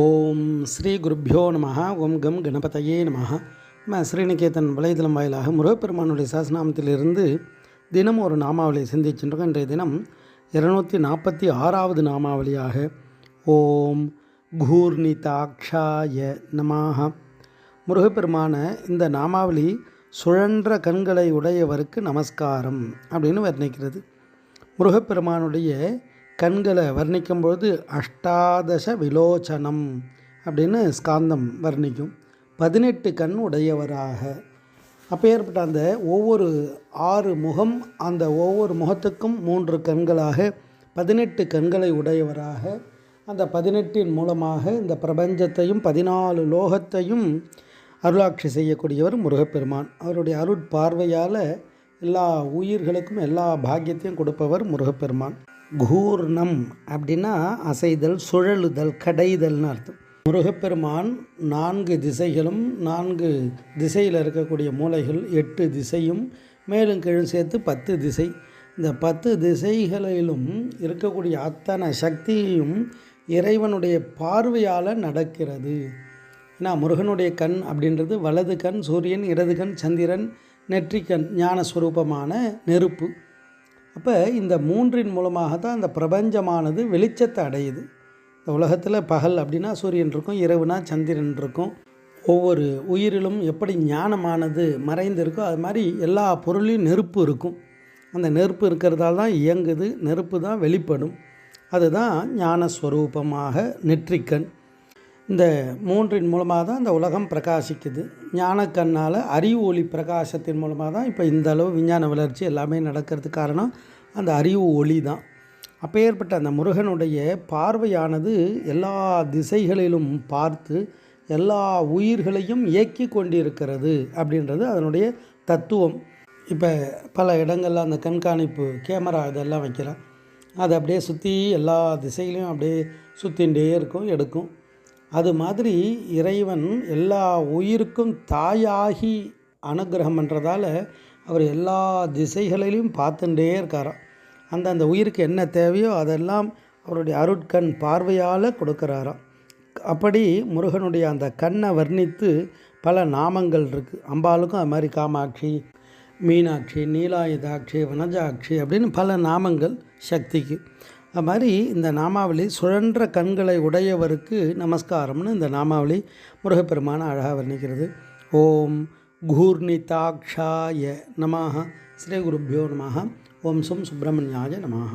ஓம் ஸ்ரீ குருப்பியோ நம ஓம் கம் கணபதையே நம நம்ம ஸ்ரீநிகேதன் வலைதளம் வாயிலாக முருகப்பெருமானுடைய சாசனாமத்திலிருந்து தினம் ஒரு நாமாவளியை சிந்திச்சுருக்கோம். இன்றைய தினம் இருநூற்றி நாற்பத்தி ஆறாவது நாமாவளியாக ஓம் கூர்ணிதாக்ஷாய நமாக முருகப்பெருமான இந்த நாமாவளி சுழன்ற கண்களை உடையவருக்கு நமஸ்காரம் அப்படின்னு வர்ணிக்கிறது. முருகப்பெருமானுடைய கண்களை வர்ணிக்கும்பொழுது அஷ்டாதச விலோச்சனம் அப்படின்னு ஸ்காந்தம் வர்ணிக்கும். பதினெட்டு கண் உடையவராக. அப்பேற்பட்ட அந்த ஒவ்வொரு ஆறு முகம் அந்த ஒவ்வொரு முகத்துக்கும் மூன்று கண்களாக பதினெட்டு கண்களை உடையவராக. அந்த பதினெட்டின் மூலமாக இந்த பிரபஞ்சத்தையும் பதினாலு லோகத்தையும் அருளாட்சி செய்யக்கூடியவர் முருகப்பெருமான். அவருடைய அருட்பார்வையால் எல்லா உயிர்களுக்கும் எல்லா பாக்கியத்தையும் கொடுப்பவர் முருகப்பெருமான். கூர்ணம் அப்படின்னா அசைதல் சுழலுதல் கடைதல்னு அர்த்தம். முருகப்பெருமான் நான்கு திசைகளும் நான்கு திசையில் இருக்கக்கூடிய மூலைகள் எட்டு திசையும் மேலும் கீழும் சேர்த்து பத்து திசை. இந்த பத்து திசைகளிலும் இருக்கக்கூடிய அத்தனை சக்தியையும் இறைவனுடைய பார்வையால் நடக்கிறது. ஏன்னா முருகனுடைய கண் அப்படின்றது வலது கண் சூரியன் இடது கண் சந்திரன் நெற்றிக்கண் ஞானஸ்வரூபமான நெருப்பு. அப்போ இந்த மூன்றின் மூலமாக தான் இந்த பிரபஞ்சமானது வெளிச்சத்தை அடையுது. இந்த உலகத்தில் பகல் அப்படின்னா சூரியன் இருக்கும் இரவுனா சந்திரன் இருக்கும். ஒவ்வொரு உயிரிலும் எப்படி ஞானமானது மறைந்திருக்கோ அது மாதிரி எல்லா பொருளையும் நெருப்பு இருக்கும். அந்த நெருப்பு இருக்கிறதால தான் இயங்குது நெருப்பு தான் வெளிப்படும். அதுதான் ஞானஸ்வரூபமாக நெற்றிக்கண். இந்த மூன்றின் மூலமாக தான் இந்த உலகம் பிரகாசிக்குது. ஞானக்கண்ணால் அறிவு ஒளி பிரகாசத்தின் மூலமாக தான் இப்போ இந்த அளவு விஞ்ஞான வளர்ச்சி எல்லாமே நடக்கிறதுக்கு காரணம் அந்த அறிவு ஒளி தான். அப்பேற்பட்ட அந்த முருகனுடைய பார்வையானது எல்லா திசைகளிலும் பார்த்து எல்லா உயிர்களையும் இயக்கி கொண்டிருக்கிறது அப்படின்றது அதனுடைய தத்துவம். இப்போ பல இடங்களில் அந்த கண்காணிப்பு கேமரா இதெல்லாம் வைக்கிறேன் அது அப்படியே சுற்றி எல்லா திசையிலையும் அப்படியே சுற்றிகிட்டே இருக்கும் எடுக்கும். அது மாதிரி இறைவன் எல்லா உயிருக்கும் தாயாகி அனுகிரகம் பண்ணுறதால அவர் எல்லா திசைகளிலையும் பார்த்துட்டே இருக்காராம் அந்த அந்த உயிருக்கு என்ன தேவையோ அதெல்லாம் அவருடைய அருட்கண் பார்வையால் கொடுக்குறாராம் அப்படி முருகனுடைய அந்த கண்ணை வர்ணித்து பல நாமங்கள் இருக்குது அம்பாளுக்கும் அது மாதிரி காமாட்சி மீனாட்சி நீலாயுதாட்சி வனஜாட்சி அப்படின்னு பல நாமங்கள் சக்திக்கு. அது மாதிரி இந்த நாமாவளி சுழன்ற கண்களை உடையவருக்கு நமஸ்காரம்னு இந்த நாமாவளி முருகப்பெருமான அழகாக வர்ணிக்கிறது. ஓம் கூர்ணிதாட்சாய நமாக ஸ்ரீ குருப்பியோ நமாக ஓம் சும் சுப்பிரமணியாய நமாக